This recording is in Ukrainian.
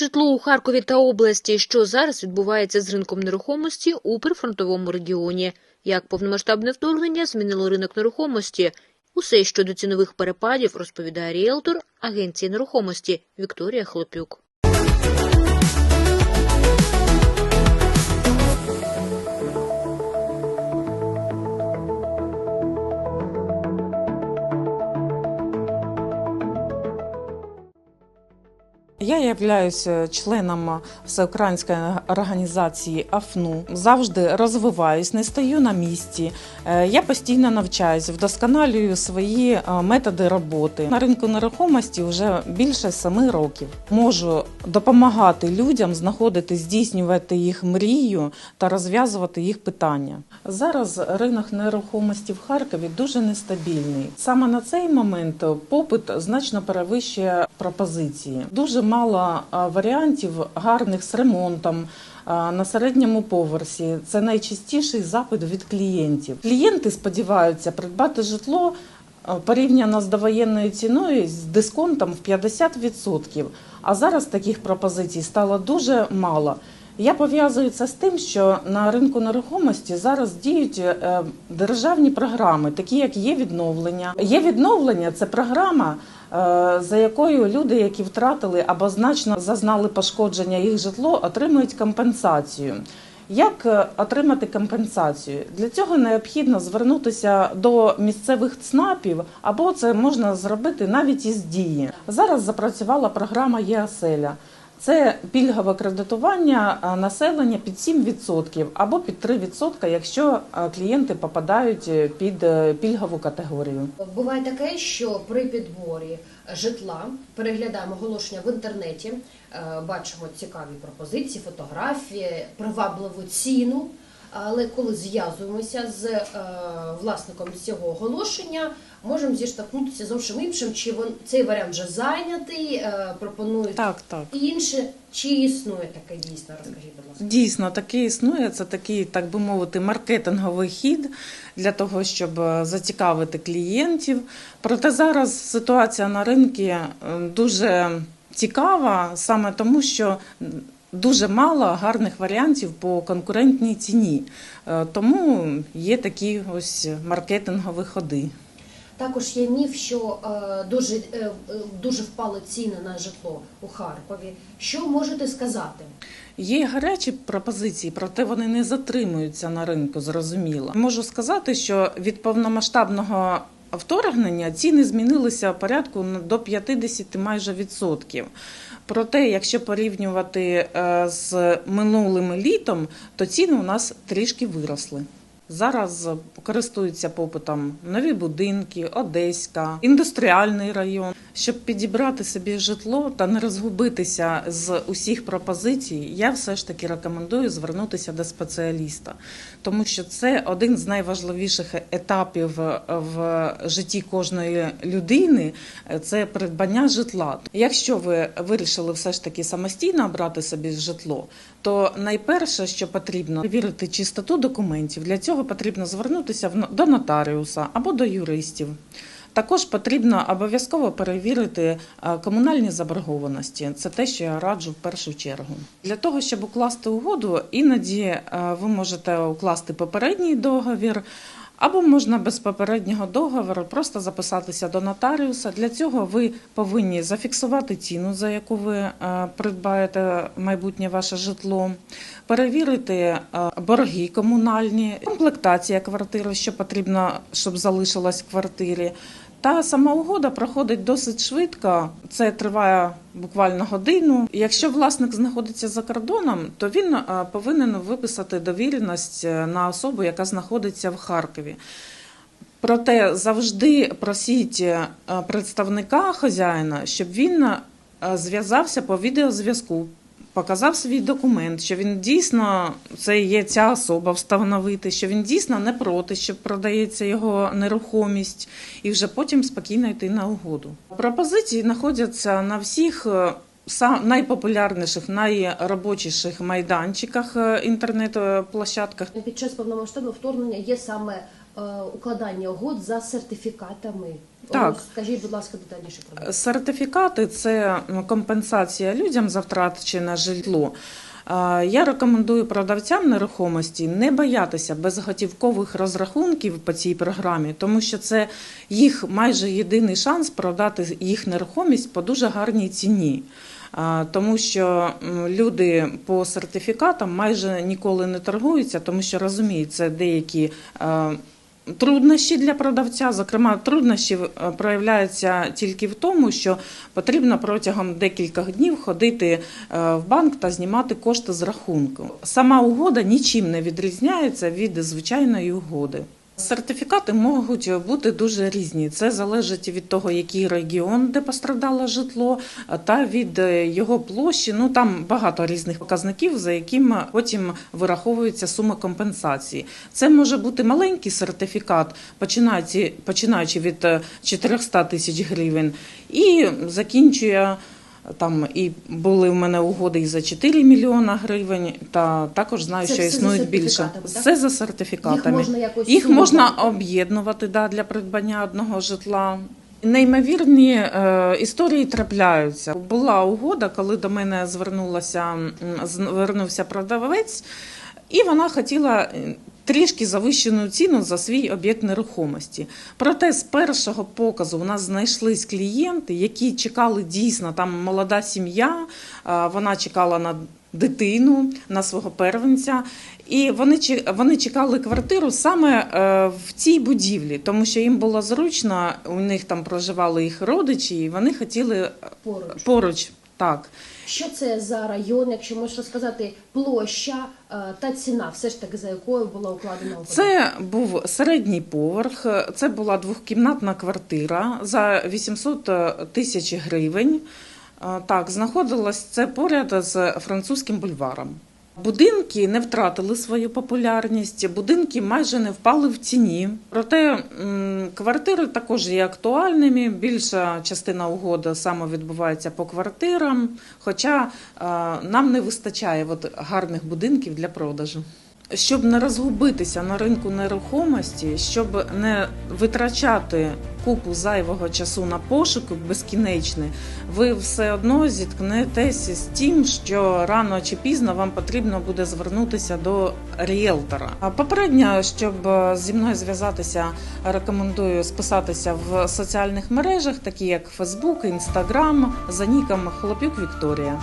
Житло у Харкові та області, що зараз відбувається з ринком нерухомості у прифронтовому регіоні. Як повномасштабне вторгнення змінило ринок нерухомості? Усе щодо цінових перепадів розповідає ріелтор агенції нерухомості Вікторія Хлопюк. Я являюся членом всеукраїнської організації АФНУ. Завжди розвиваюсь, не стою на місці. Е, Я постійно навчаюсь, вдосконалюю свої е, методи роботи. На ринку нерухомості вже більше семи років. Можу допомагати людям знаходити, здійснювати їх мрію та розв'язувати їх питання. Зараз ринок нерухомості в Харкові дуже нестабільний. Саме на цей момент попит значно перевищує пропозиції. Дуже мало а, варіантів гарних з ремонтом. На середньому поверсі це найчастіший запит від клієнтів. Клієнти сподіваються придбати житло порівняно з довоєнною ціною з дисконтом в 50%. А зараз таких пропозицій стало дуже мало. Я пов'язую це з тим, що на ринку нерухомості зараз діють е, державні програми, такі як є відновлення. Є відновлення це програма, е, за якою люди, які втратили або значно зазнали пошкодження їх житло, отримують компенсацію. Як е, отримати компенсацію? Для цього необхідно звернутися до місцевих ЦНАПів, або це можна зробити навіть із дії. Зараз запрацювала програма ЄАСЕЛЯ. Це пільгове кредитування населення під 7% або під 3%, якщо клієнти попадають е, під е, пільгову категорію. Буває таке, що при підборі житла переглядаємо оголошення в інтернеті, е, бачимо цікаві пропозиції, фотографії, привабливу ціну. Але коли зв'язуємося з е, власником цього оголошення, можемо зіштовхнутися з зовсім іншим, чи вон цей варіант вже зайнятий, е, пропонують Так, так. інше, чи існує таке дійсно? Розкажіть, будь ласка. Дійсно, таке існує. Це такий, так би мовити, маркетинговий хід для того, щоб е, зацікавити клієнтів. Проте зараз ситуація на ринку е, дуже цікава, саме тому, що дуже мало гарних варіантів по конкурентній ціні. Тому є такі ось маркетингові ходи. Також є міф, що е, дуже, е, е, дуже впали ціни на житло у Харкові. Що можете сказати? Є гарячі пропозиції, проте вони не затримуються на ринку, зрозуміло. Можу сказати, що від повномасштабного вторгнення ціни змінилися порядку на- до 50 майже відсотків. Проте, якщо порівнювати з минулим літом, то ціни у нас трішки виросли. Зараз користуються попитом нові будинки, Одеська, індустріальний район. Щоб підібрати собі житло та не розгубитися з усіх пропозицій, я все ж таки рекомендую звернутися до спеціаліста, тому що це один з найважливіших етапів в житті кожної людини це придбання житла. Якщо ви вирішили все ж таки самостійно обрати собі житло, то найперше, що потрібно, перевірити чистоту документів. Для цього потрібно звернутися до нотаріуса або до юристів. Також потрібно обов'язково перевірити е, комунальні заборгованості. Це те, що я раджу в першу чергу. Для того, щоб укласти угоду, іноді е, ви можете укласти попередній договір. Або можна без попереднього договору просто записатися до нотаріуса. Для цього ви повинні зафіксувати ціну, за яку ви е, придбаєте майбутнє ваше житло, перевірити е, борги комунальні, комплектація квартири, що потрібно, щоб залишилась в квартирі. Та сама угода проходить досить швидко. Це триває буквально годину. Якщо власник знаходиться за кордоном, то він е, повинен виписати довіреність е, на особу, яка знаходиться в Харкові. Проте завжди просіть е, представника хазяїна, щоб він зв'язався по відеозв'язку, показав свій документ, що він дійсно це є ця особа встановити, що він дійсно не проти, що продається його нерухомість, і вже потім спокійно йти на угоду. Пропозиції знаходяться на всіх. е, Найпопулярніших, найробочіших майданчиках е, інтернет-площадках. Під час повномасштабного вторгнення є саме е, укладання угод за сертифікатами. Так. Скажіть, будь ласка, детальніше про них. Сертифікати це компенсація людям за втрачене житло. Е, Я рекомендую продавцям нерухомості не боятися безготівкових розрахунків по цій програмі, тому що це їх майже єдиний шанс продати їх нерухомість по дуже гарній ціні. Е, Тому що люди по сертифікатам майже ніколи не торгуються, тому що розуміють, це деякі е, Труднощі для продавця, зокрема, труднощі е, проявляються тільки в тому, що потрібно протягом декількох днів ходити е, в банк та знімати кошти з рахунку. Сама угода нічим не відрізняється від звичайної угоди. Сертифікати можуть бути дуже різні. Це залежить від того, який регіон, де пострадало житло, та від е, його площі. Ну там багато різних показників, за якими потім вираховується сума компенсації. Це може бути маленький сертифікат, починаючи, починаючи від е, 400 тисяч гривень, і закінчує. Там і були в мене угоди і за 4 мільйона гривень, та також знаю, Це що все за існують більше. сертифікатами, так? Все за Їх сертифікатами. можна якось Їх сумувати? можна об'єднувати да, для придбання одного житла. Неймовірні е, історії трапляються. Була угода, коли до мене звернулася м, звернувся продавець, і вона хотіла трішки завищену ціну за свій об'єкт нерухомості. Проте з першого показу у нас знайшлись клієнти, які чекали дійсно там молода сім'я, вона чекала на дитину, на свого первенця. І вони вони чекали квартиру саме е, в цій будівлі, тому що їм було зручно. У них там проживали їх родичі, і вони хотіли е, Поруч. поруч. Так, Що це за район, якщо можеш розказати, площа е, та ціна, все ж таки за якою була укладена угода? це був середній поверх. Це була двохкімнатна квартира за 800 тисяч гривень. Е, Так, знаходилось це поряд з французьким бульваром. Будинки не втратили свою популярність, будинки майже не впали в ціні. Проте квартири також є актуальними. Більша частина угоди саме відбувається по квартирам. Хоча нам не вистачає от гарних будинків для продажу. Щоб не розгубитися на ринку нерухомості, щоб не витрачати купу зайвого часу на пошуки безкінечний, ви все одно зіткнетеся з тим, що рано чи пізно вам потрібно буде звернутися до ріелтора. А попередньо, щоб зі мною зв'язатися, рекомендую списатися в соціальних мережах, такі як Facebook, Instagram, за ніком Хлопюк Вікторія.